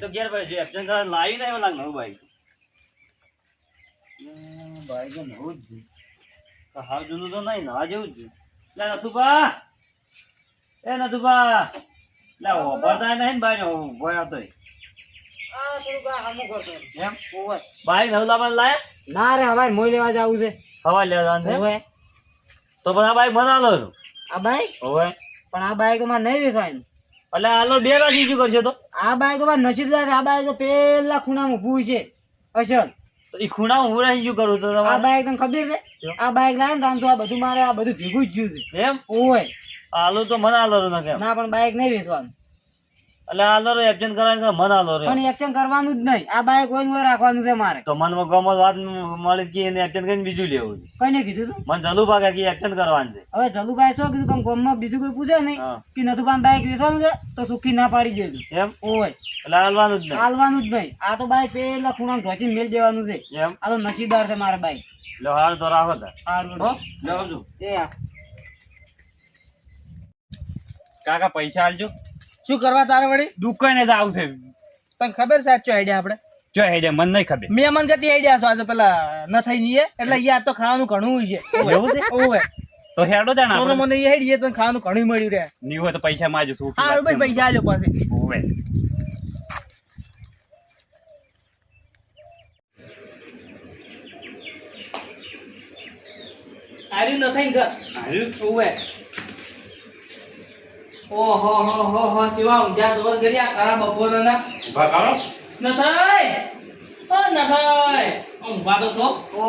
તો ઘેર ભાઈ છે એક્શન કરવા લાવી નહીં લાગ નવું બાઈક બાઈક નવું જ છે. હાવ જૂનું તો નહીં નવા જેવું જ છે. લે નથુભા. એ નથુભા. લે ઓભરતા નહીં ને બાઈક ઊભો બાઈક નવું લાવવા લાય? ના રે અમારે મોઈ લેવા જવું છે. હવા લેવા જવાનું છે? તો પણ આ બાઈક છું આ બાઈક? હવે. પણ આ બાઈક તો મારે નહીં વેચવાની એટલે હાલો બે રાશી શું કરશો તો? આ બાય તો નસીબદાર આ બાય તો પેલા ખૂણામાં ઊભું છે. અસલ. તો એ ખૂણામાં હું રહી શું કરું તો આ બાઈક તને ખબર છે? આ બાઈક લાવે ને તો આ બધું મારે આ બધું ભેગું જ ગયું છે. એમ? ઓય. હાલો તો મને આલો ના કેમ ના પણ બાઈક નહીં વેચવાનું એટલે આલો રે એક્શન કરવાનું કે મના લો રે. પણ એક્શન કરવાનું જ નહીં. આ બાઈક કોઈ હોય રાખવાનું છે મારે. તો મન ગમત વાત મળી કે એને એક્શન કરીને બીજું લેવું છે. કઈ નહીં કીધું તું. મને જલુ ભાગે કે એક્શન કરવાનું છે. હવે જલુભાઈ શું કીધું? પણ ગામમાં બીજું કોઈ પૂછે નહીં કે પણ બાઈક વેચવાનું છે તો સુખી ના પાડી દેજો એમ? ઓય. એટલે હાલવાનું જ નહીં. હાલવાનું જ નહીં. આ તો બાઈક પેલા ખૂણા ઢોચી મેલ દેવાનું છે. એમ? આ તો નસીબદાર છે મારા બાઈક લો હાલ તો રાખો તા. સારું હો લે આવજો એ કાકા પૈસા આલજો શું કરવા તારે વળી? દુકાને જ આવશે તને ખબર છે આઈડિયા આપણે? જો હેડે મને નહીં ખબર. મહેમાન જતી આઈડિયા છો આજે પેલા ન થઈ નઈએ એટલે યાર તો ખાવાનું ઘણું હોય છે. એવું છે? ઓવે તો હેડો તા આપણે. મને એ હેડીએ તને ખાવાનું ઘણું મળ્યું રે. ની હોય તો પૈસા હા ભાઈ પૈસા હોવે આર્યું ન થઈ ઘર? હાલ્યું? ઓવે. ઓહો હો હો હો કેવા ઊંઝા દોર કર્યા કારા બપોરના ઊભા કરો ન થાય. ઓ ન થાય. ઊંઘવા તો છો. ઓ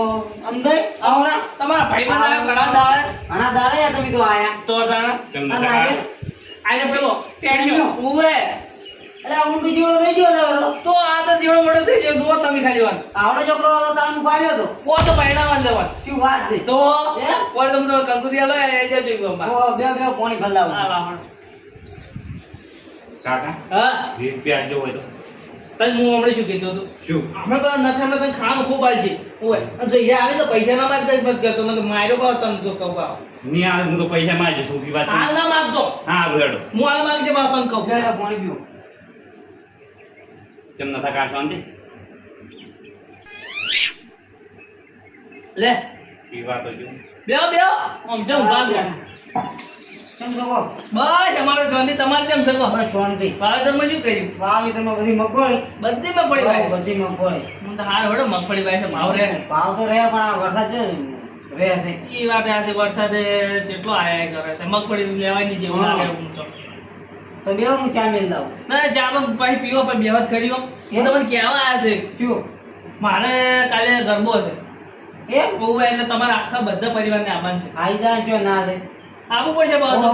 અંદર આવો તમારા ભાઈ બંધ ઘણા દાડે. ઘણા દાડા આ તમે તો આયા. તો તારા? કેમ આ નતા આને પેલો ટેણીયો. ઉવે અલા હું બીજો થઈ ગયો તો. આ તો જીવડો મોટો થઈ ગયો. જુઓ તમે ખાલી વાત. આવડો છોકરો હતો તાર હું પાડ્યો હતો. કો તો પહેણાવા જવાનું. શું વાત છે? તો હે? ઓર તમે તો કંકુરિયા લો એ જજો ઓ બે બે પાણી ભલાવું. હા કાકા? હા. રૂપિયા આપજો હોય તો. તને હું હમણાં શું કીધું હતું? શું? હમણાં બધા નથી હમણાં તને ખાવાનું ખૂબ આલ છે. ઓય અને આવે તો પૈસા ના માગતો મત કરતો નકર માર્યો બાવ તને જો કહું બાવની આવે હું તો પૈસા માજો શું કી વાત હાલ ના માગતો હા હેડો. હું હાલ માગજે બાવ તને કહું. બે બે પાણી પીવું કેમ નતા કા શાંતિ? લે. પીવા તો જો. આમ કેમ શકો બસ અમારે શાંતિ. તમારે કેમ સગો બસ શાંતિ. વાવેતરમાં શું કર્યું? વાવેતરમાં બધી મગફળી? બધીમાં પડી ભાઈ બધી મગફળી. હું તો હાર હડો મગફળી ભાઈ છે ભાવ રહે. ભાવ તો રહે પણ આ વરસાદ જો રહે છે. ઈ વાત આ છે વરસાદે કેટલો આયા કરે છે. મગફળી લેવાની જેવું લાગે હું તો. તો બે હું ચા મેલ દઉં? ના ચા તો ભાઈ પીવો પણ બેહત કર્યો હું તમને કહેવા આવ્યા છે. શું? મારે કાલે ગરબો છે. એ બહુ એટલે તમારા આખા બધા પરિવારને આવવાનું છે. આઈ જાય જો ના લે આવવું પડશે બસ તો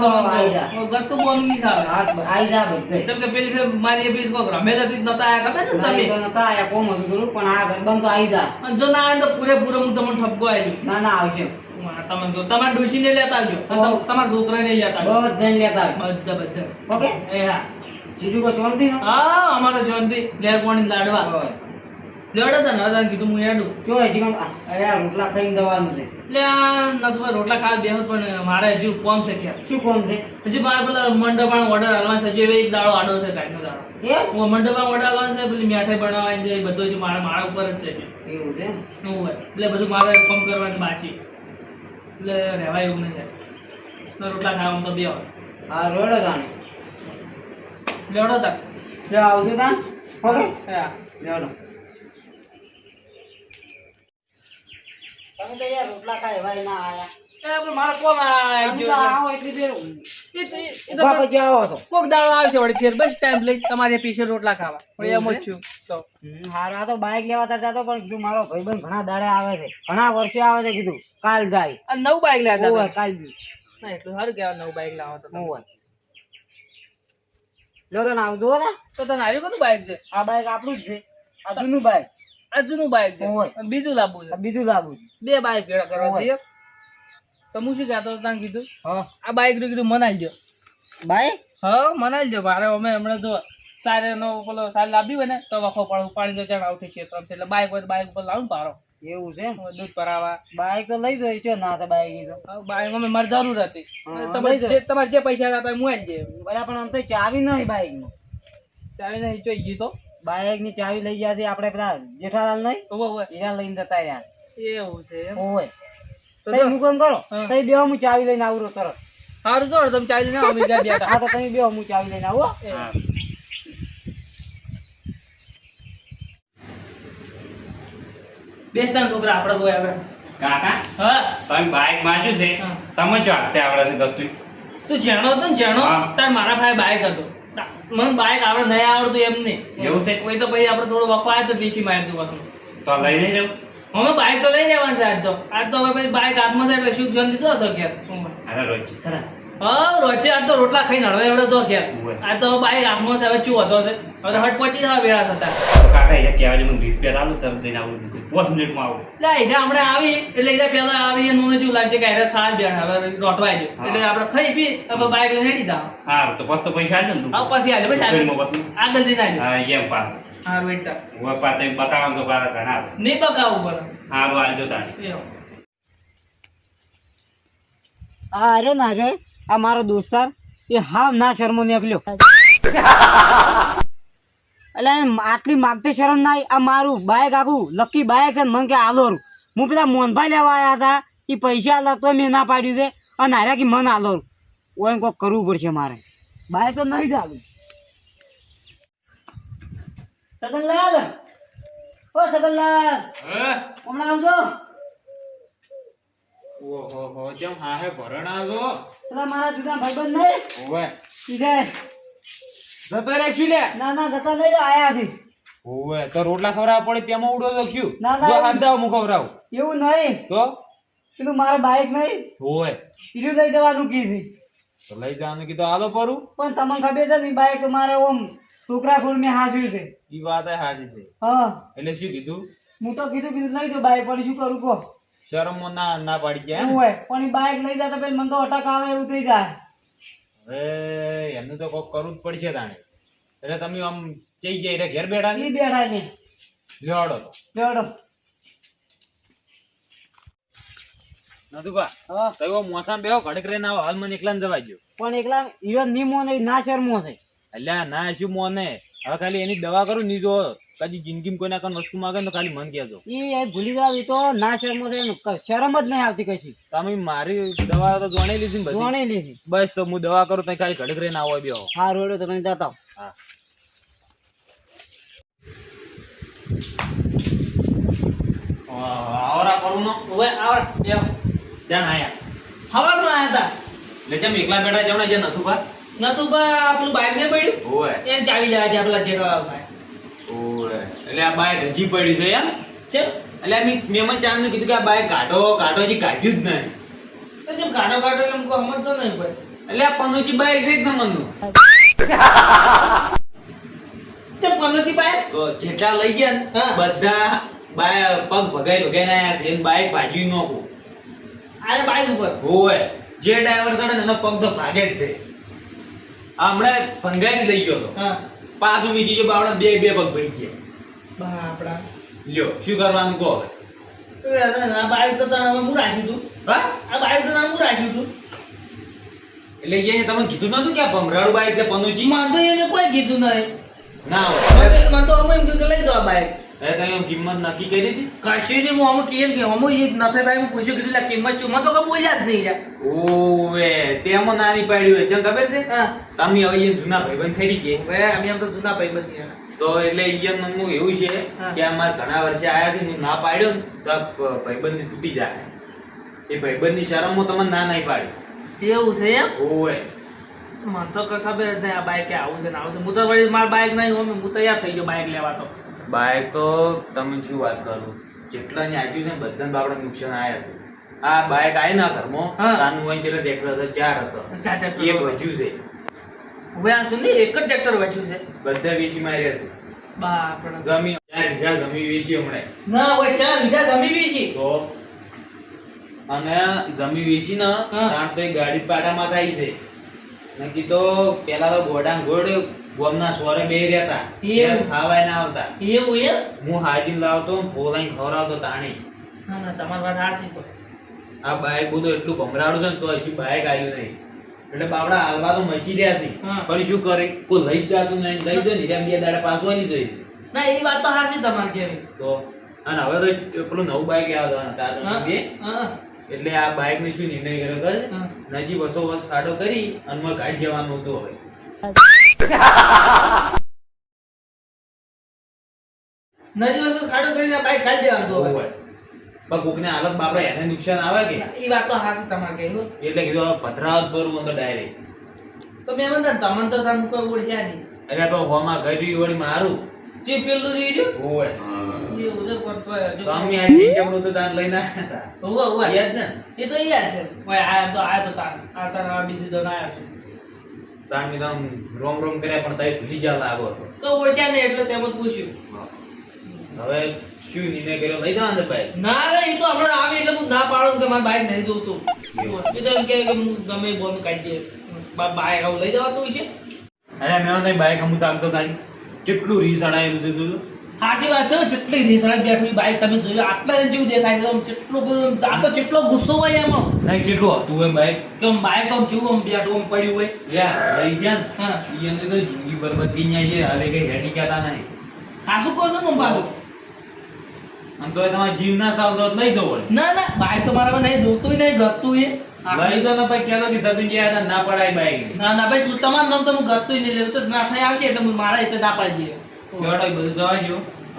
ગતું ખાવે હા આઈ જા બધે જેમ કે પેલી ફેર મારી પેલી કોક રમેશ હતી નતા આયા ખબર ને તો તમે. નતા આયા કોમ હતું થોડું પણ આ ગરબમ તો આઈ જા. જો ના આવે તો પૂરેપૂરો હું તમને ઠપકો આવી ના ના આવશે. તમે તો તમારા ડોશીને લેતા આવજો. તમ- તમારા છોકરાને લેતા આવજો. જઈને લેતા આવજો. બધા બધા. ઓકે? એ હા. બીજું કો શાંતિ હા અમારો શાંતિ. લેર પાણી લાડવા. લેવડો તને હવે તને કીધું હું હેડું. જો હજી કામ અરે આ રોટલા ખાઈને દવાનું છે. એટલે આ નથી રોટલા ખાવા બેહો પણ મારે હજુ કોમ છે ક્યાં શું કોમ છે? હજી મારે પેલા મંડપાનો ઓર્ડર હાલવાનો છે હજી એક દાડો આડો છે કાંઈનો દાડો. એમ હું મંડપાનો ઓર્ડર હાલવાનો છે પેલી મીઠાઈ બનાવવાની છે બધું હજી મારે મારા ઉપર જ છે એવું છે એટલે બધું મારે કામ કરવાનું બાકી. એટલે રહેવાય એવું તો રોટલા ખાવામાં તો બે હા રોડો ગાણી લેવડો તક આવજો તાણ. ઓકે? હા. લેવડો તમે તો યાર રોટલા ખાય ભાઈ ના આયા. મારે કોણ આ તમે તો ગયો આવો એટલી દેર છે? એ તો- એ તો ઊભા પછી આવો તો કોક દાડો આવશે વળી ફેર બસ ટાઈમ લઈ તમારે પીછે રોટલા ખાવા. પણ એમ જ છું? તો. હમ, તો બાઈક લેવા તા જાતો પણ કીધું મારો ભાઈબંધ ઘણા દાડે આવે છે. ઘણા વર્ષે આવે છે કીધું. કાલ જાય. અને નવું બાઈક લેવા કાલ બી એટલું સારું કહેવાય નવું બાઈક લાવો તો. ઓવે. લો તો ના. આવતું તો તને હાર્યું કયું બાઈક છે? આ બાઈક આપણું જ છે. આ જૂનું બાઈક આ જૂનું બાઈક છે. બીજું લાવવું છે. બીજું લાવું છે. બે બાઈક ભેળા કરવા છે તો હું શું કહેતો હતો તને કીધું? હા. આ બાઈકનું કીધું મનાઈ દો બાઈક? હા મનાઈ દો મારે અમે હમણાં જો સારે નો પેલો સાર લાવી હોય ને તો વખો પાડું. પાણી દો ત્યાં આવતી છે એટલે બાઇક હોય બાઇક બાઈક ઉપર લાવું પારો એવું છે દૂધ ભરાવા. બાઈક લઈ જોઈ છે ના તો. તો હવે અમે મારે જરૂર હતી. તમારે જે પૈસા હતા હું આવી જાય બરાબર પણ આમ તો ચાવી નહીં બાઈકની ચાવી નહીં જોઈ તો બાઇકની ચાવી લઈ ગયા છે આપણે પેલા જેઠાલાલ નહીં? ઓવે ઓવે હીરા લઈને જતા રહ્યા. એવું છે તો હું કોમ કરો? હા. તઈ બેહો હું ચાવી લઈને આવું તરત. સારું તો તમે હા તો હું ચાવી લઈને આવું બેસતા છોકરા આપણે કોઈ આપણે કાકા? હા. તમે બાઈક છે. જો આવડે ગતું તું જાણો હતો ને જાણો. તાર મારા ભાઈ બાઈક હતું. મને બાઈક આવડે નહીં આવડતું એમ નહીં. એવું છે? કોઈ તો પછી આપણે થોડું આવ્યો તો દેશી મારતું પાછું. તો લઈ નહીં જવું અમે બાઈક તો લઈ જવાનું છે આજ તો. આજ તો હવે પછી બાઈક હાથમાં છે એટલે શું જોન દીધો હશો અરે રોજ ખરા? હા રોજે આજ તો રોટલા ખાઈને હળવે એવડે તો કે. આ તો બાઈક હાથમાં છે હવે શું હતો છે. હવે હટ પચી થવા વેળા થતા. કાકા એ કહેવા જે મને રિપેર આલું તમે જઈને આવું દીધું પાંચ મિનિટમાં આવું. એટલે એને આપણે આવી એટલે એને પેલા આવી એનું મને જેવું લાગશે કે એને થાળ બેઠ હવે રોટવાય ગયો એટલે આપણે ખાઈ પી હવે બાઈક લઈને હેડી જાવ હા તો પછી તો પૈસા આલે ને તું. હવે પછી આલે પછી આગળ જઈને આજે હા એમ પાસ હા બેટા હું પાતે બતાવવાનું તો પાછા ઘણા. નહીં પકાવવું હા હારું આલજો તારે. એવું. ના આ મારો દોસ્તાર એ હા ના શરમો નીકળ્યો. એટલે આટલી માગતી શરમ ના આ મારું બાઈક આખું લકી બાઈક છે મને કે આલોરું હું પેલા મોનભાઈ લેવા આવ્યા હતા એ પૈસા આલા તો મેં ના પાડ્યું છે અને હાર્યા કે મન આલોરું ઓય કોક કરવું પડશે મારે. બાઈક તો નહીં ચાલુ સગનલાલ? ઓ સગનલાલ હમણાં આવજો. ઓહો જેમ હાહે ભરણા છો. પેલા મારા જુદા ભાઈબંધ નહીં ઓવે. સીધે. જતો રાખશું લે? ના ના જતા નહીં આયા છે. ઓવે તો રોટલા ખવડાવવા પડે તેમાં ઉડો લખ્યું ના, ના, હાથ દાવ હું ખવડાવું. એવું નહીં. તો? પેલું મારે બાઈક નહીં. ઓવે. પીલું લઈ જવાનું કીધી તો લઈ જવાનું કીધું હાલો પરું. પણ તમને ખબર છે ને બાઈક મારે ઓમ છોકરા ખોલ મેં હાંસ્યું છે. ઈ વાત હાચી છે. હા. એટલે શું કીધું? હું તો કીધું કીધું લઈ તો બાઈક પણ શું કરું કહો? શરમમાં ના ના પાડી ગયા એવું હોય પણ એ બાઈક લઈ જતા પછી મને તો અટક આવે એવું થઈ જાય. હવે એનું તો કોક કરવું જ પડશે તાણે. એટલે તમે આમ જઈ ગયા એટલે ઘેર બેઠા નહીં બેઠા છે. લેવડો તો. લેવડો નદુભા હા. તો મોસામ બેહો ઘડક રે ના હાલ મને એકલા જવા દો પણ એકલા હીરો નીમો મોને ના શરમો છે. અલ્યા ના શું મોને હવે ખાલી એની દવા કરું ની જો. કદી જિંદગીમાં કોઈના કોઈ વસ્તુ માંગે તો ખાલી મન કહેજો. એ ભૂલી જાવ તો ના શરમો શરમ જ નહીં આવતી કશી. તમે મારી દવા તો જોણી લીધી ને બધી? જોણે લીધી. બસ તો હું દવા કરું તઈ ખાલી ઘડીક રહીને આવો બેહો. હા રોડો તો તમે જતા હા. આવરા કરું નો? હવે આવ બેહો. જાણ આયા. હવારમાં આયા તા? લે જેમ એકલા બેઠા જવણે જે નથુભા નથુભા આપણું બાઈક ને પડ્યું? ઓય એને ચાવી જાય છે આપલા જે ભાઈ. ઓય એટલે આ બાય રજી પડી છે એમ? ચેમ? એટલે મેં મેમન ચાંદ ને કીધું કે આ બાય કાઢો કાઢો હજી કાઢ્યું જ નહીં. તો જેમ કાઢો એમ એટલે અમુક સમજતો નહીં ભાઈ એટલે આ પનોજી બાય છે એકદમ મનનું. તો જેટલા લઈ ગયા. બધા બાય પગ ભગાઈ ભગાઈ આયા છે એને બાઈક ભાજી નોખું આને બાઈક ઉપર? હોય. જે ડ્રાઈવર ચડે એનો પગ તો ભાગે જ છે. હમણાં ભંગાઈ લઈ ગયો તો. હા. પાછું બીજી ગયો બાવડા બે બે પગ ભાઈ ગયા. લ્યો શું કરવાનું કહો તો યાર આ બાઈક તો તને હું રાખ્યું તું? હા? આ બાઈક તો તને હું રાખ્યું તું? એટલે અહીંયા તમે કીધું નતું કે ભમરાળુ બાઈક છે પનુજી? મને તો એને કોઈ કીધું નહીં. ના મને તો- અમે એમ કીધું કે લઈ દો આ બાઈક. તમે આમ કિંમત નક્કી કરી હતી? કશું નહીં હું અમુક કેમ કે અમુક એ નથી ભાઈ હું પૂછ્યું કીધું કિંમત શું? તો કઈ બોલ્યા જ નહીં ઓવે તેમાં નાની પાડ્યું હોય તને ખબર છે? તમે હવે જૂના ભાઈબંધ ખરી કે? અમે એમ તો જૂના ભાઈ તો એટલે મનમાં એવું છે કે અમારે ઘણા વર્ષે આયા છે હું ના પાડ્યો ને તો ભાઈબંધી તૂટી જાય. એ ભાઈબંધની શરમમાં તમને ના નહીં પાડી. એવું છે એમ? ઓવે. મને તો ખબર જ નહીં આ બાઈક આવું છે ને આવું છે. હું તો વળી મારા બાઈક નહીં હોય હું તૈયાર થઈ ગયો બાઈક લેવા તો. બાઈક તો તમે શું વાત કરો? જેટલા ને આચ્યું છે ને બધાને બાપડે નુકસાન આવ્યા છે. આ બાઇક આવી ના ઘરમાં. તાનું હોય કેટલા ટ્રેક્ટર હતા? ચાર હતો. એક હતો. છે. હવે આ શું એક જ ટ્રેક્ટર વચ્યું છે. બધા વેચી માર્યા છે. બાપડા. જમીન ચાર વીઘા જમીન વેચી હમણાં. ના હોય ચાર વીઘા જમી વેચી. તો? અને જમીન વેચી ને હા. તો ગાડી પાટામાં થાય છે. નક્કી તો પેલા તો ગોડા ગોડ ગોમના સોરે બે રહેતા. એવું? ખાવાય ના આવતા. એવું એમ? હું હાજી લાવતો ફોલાઈ ખવડાવતો તાણી. ના ના તમારી વાત સાચી તો આ બાઈક બધું એટલું ભમરાડું છે ને તો હજી બાઈક આવ્યું નહીં. એટલે બાપડા હાલવા તો મસી રહ્યા છે. પણ શું કરે? કોઈ લઈ જતું નહીં. લઈ જાય ને એમ બે દાડા પાછું આવી જોઈએ ના એ વાત તો હાસી તમારે કેવી તો અને હવે તો પેલું નવું બાઈક બે એટલે આ બાઈક ને શું નિર્ણય કર્યો કર હા. નજી બસો વર્ષ ખાડો કરી અને ગાડી જવાનું હતું હવે. નદી વસ્તુ ખાડો કરીને બાઈક ખાલી દેવાનું તો પણ કોકને હાલત બાપડે એને નુકસાન આવે કે? એ વાત તો હાચી તમારે કેવી એટલે કીધું પથરાવત ભરવું અંદર ડાયરેક્ટ તો મેં મને તમને તો તમે કોઈ ઓળખ્યા નહીં. એટલે તો હોમાં ઘડી વળી મારું. જે પેલું રહી રહ્યું? એવું છે પણ તો અમે આ તો લઈને આવ્યા હતા. યાદ છે ને? એ તો યાદ છે. ભાઈ તો તો આ તાર આ બીજી દોન આયા છે. તાન મેં રોમ રોમ કર્યા પણ તાઈ ભૂલી જા લાગો હતો તો ઓળખ્યા ને એટલે તેમ જ પૂછ્યું. હવે શું નિર્ણય કર્યો? લઈ જવા ને ભાઈ. ના રે એ તો હમણાં આવે એટલે હું ના પાડું કે મારે બાઈક નહીં જોતું તો એમ કે હું ગમે બોન કાઢી દે. બાઈક આવું લઈ જવાતું છે અરે મેં તઈ બાઈક હું તાકતો તારી કેટલું રીસ અડાયેલું છે તું સાચી વાત છે જેટલી રેસડા બેઠી બાઈક તમે જોયું આટલા રેન્જ જેવું દેખાય છે જેટલો આ તો જેટલો ગુસ્સો હોય એમ નહીં કેટલું હતું એમ બાઈક કે બાઈક આમ જેવું આમ બેઠું આમ પડ્યું હોય. યા લઈ ગયા ને. હા. એને તો જિંદગી બરબાદ થઈ જાય છે હાલે કઈ હેડી કહેતા નહીં. આ શું કહો છો ને બાજુ? આમ તો તમારે જીવ ના સાવ તો દો જવું ના ના બાઈક તો મારામાં નહીં જોતું નહીં ગતું એ. ભાઈ તો ને ભાઈ કેલો લગી સગન ગયા ના પડાય બાઈક ના ના ભાઈ તું તમારું નામ તો હું ગતું નહીં લેવું તો ના થઈ આવશે એટલે મારા એટલે ના પાડી દઈએ. લેવડો બધું જવા જો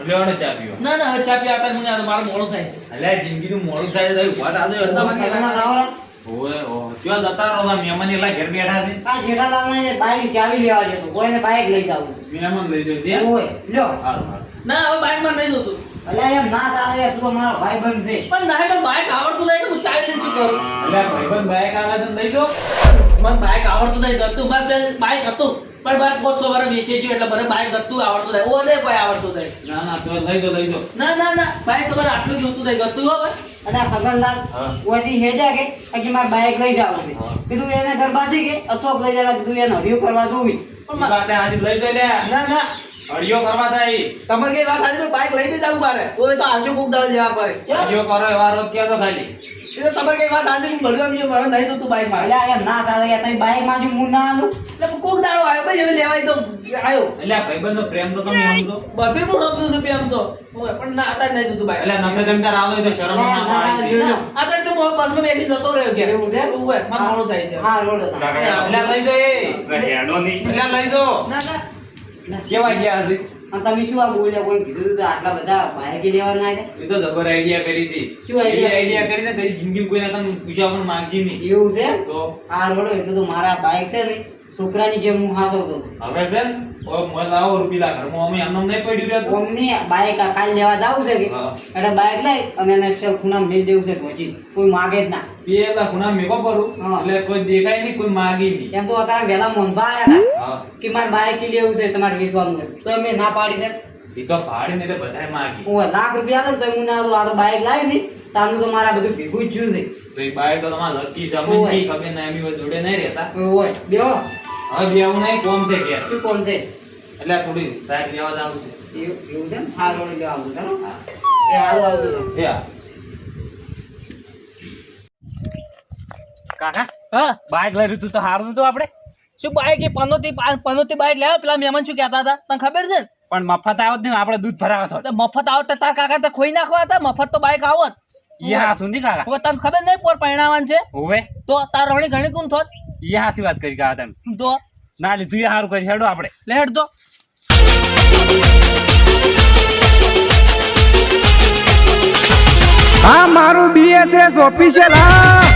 લેવડો ચા પીવો. ના ના ચા પી આપે મને આ મારું મોડું થાય. અલ્યા જિંદગીનું મોડું થાય તો વાત આજે અડધા વાગે સગનમાં ઓય ઓ ત્યાં જતા રહો છો મહેમાન એટલા ઘેર બેઠા છે. આ જેઠાલાલને બાઈક ચાવી લેવા જતો કોઈને બાઈક લઈ જાવું. મહેમાન લઈ દો ઓય લ્યો. સારું સારું ના હવે બાઈકમાં નહીં જોતું. અલ્યા એમ ના ચાલે તું તો મારો ભાઈબંધ છે. પણ ના તો બાઈક આવડતું નહીં હું ચાલી અલ્યા ભાઈબંધ બાઈક આવે તો દો મને બાઈક આવડતું નહીં ગતું મારે બાઈક હતું. પણ બાર પાંચસો વાર બેસી ગયું એટલે મને બાઈક ગતું આવડતું થાય. ઓ કોઈ આવડતું થાય. ના ના તો લઈ દો લઈ દો ના ના ના બાઈક તમારે આટલું જોતું થાય. ગતું હવે. અને આ ફગનલાલ ઓથી હેડ્યા કે હજી મારે બાઈક લઈ જાવ છે. કીધું એને ગરબાથી કે અશોક લઈ જાય કીધું એને હરિયું કરવા જોવી. પણ આજે લઈ દે ના ના. અડિયો કરવા થાય. તમારે કઈ વાત આજે બાઈક લઈ દે જાવું મારે. ઓય તો આશો કોક દાડે જવા પડે અડિયો કરો એવા રોજ કે તો ખાલી એટલે તો તમારે કઈ વાત આજે હું ભરગામ ગયો મારે નહીં જોતું બાઈકમાં. અલ્યા ના ચાલે યાર તઈ બાઈકમાં જો હું ના આલું એટલે કોક દાડો આવ્યો ભાઈ હવે લેવાય તો આવ્યો. એટલે ભાઈબંધનો પ્રેમ તો તમે સમજો. બધું હું સમજુ છું પ્રેમ તો. ઓય, પણ ના અત્યારે નહીં જોતું બાઈક. એટલે નમે તેમ તાર આવો તો શરમ ના આવે આ તો હું બસમાં બેસી જતો રહ્યો કે એવું છે? ઓય, મને મોડું થાય છે. હા રોડ એટલે લઈ દો એ. એટલે લઈ દો ના ના. કેવા ગયા હશે? અને તમે શું આ બોલ્યા? કોઈ કીધું તો આટલા બધા બાઈક લેવા ના એ તો જબર આઈડિયા કરી હતી. શું આઈડિયા આઈડિયા કરી? ને કઈ જિંદગી કોઈને તને પૂછ્યા પણ માંગજી નહીં. એવું છે? તો? આ રોડ એટલું તો મારા બાઈક છે ને છોકરાની જેમ હું હાસવતો હવે છે ને? ઓ રૂપિયા ઘરમાં અમે એમને નહીં પડ્યું રે તો? બાઈક કાલ લેવા જાવું છે કે? એટલે બાઈક લઈ અને એને ચાલ ખૂણા મેલ દેવું છે ઢોચી કોઈ માગે જ ના. પેલા ખૂણા મેકો કરું એટલે કોઈ દેખાય નહીં કોઈ માગી નહીં. એમ તો અત્યારે વહેલા મોંઘા આયા કે મારે બાઈક લેવું છે તમારે વેચવાનું છે તો મેં ના પાડી દે. એ તો ભાડે ને બધાય માગી. હું લાખ રૂપિયા તો હું ના. આ તો બાઈક લાવી ને તાનું તો મારા બધું ભેગું જ જ્યું છે. તો એ બાઈક તો તમારે લકી. નહીં ખબર ના એમની જોડે નહીં રહેતા. હોય બેહો હવે બેવું નહીં કોમ છે કે શું કોણ છે? એટલે થોડી સાઈડ લેવા જવું છે. એવું છે ને? હા રોડ લેવા આવું ચાલો એ હારું આવતું એ કાકા હા બાઈક લઈ રહ્યું તો હારું નતું આપણે? શું બાઈક એ પનોતી પનોતી બાઈક લાવ્યો પેલા મહેમાન શું કહેતા હતા? તને ખબર છે પણ મફત આવત નહીં આપણે દૂધ ભરાવત હોત. તો મફત આવત તા કાકા તો ખોઈ નાખવા હતા? મફત તો બાઇક આવત. યા સુની કાકા? હવે તને ખબર નહીં પર પરિણામન છે? હવે. તો તાર રણી ઘણી કોણ થોત? યા વાત કરી કાકા તમે તો ના લીધું એ હારું કરી હેડો આપણે. લેટ દો આ મારું બીએસએસ ઓફિશિયલ હા.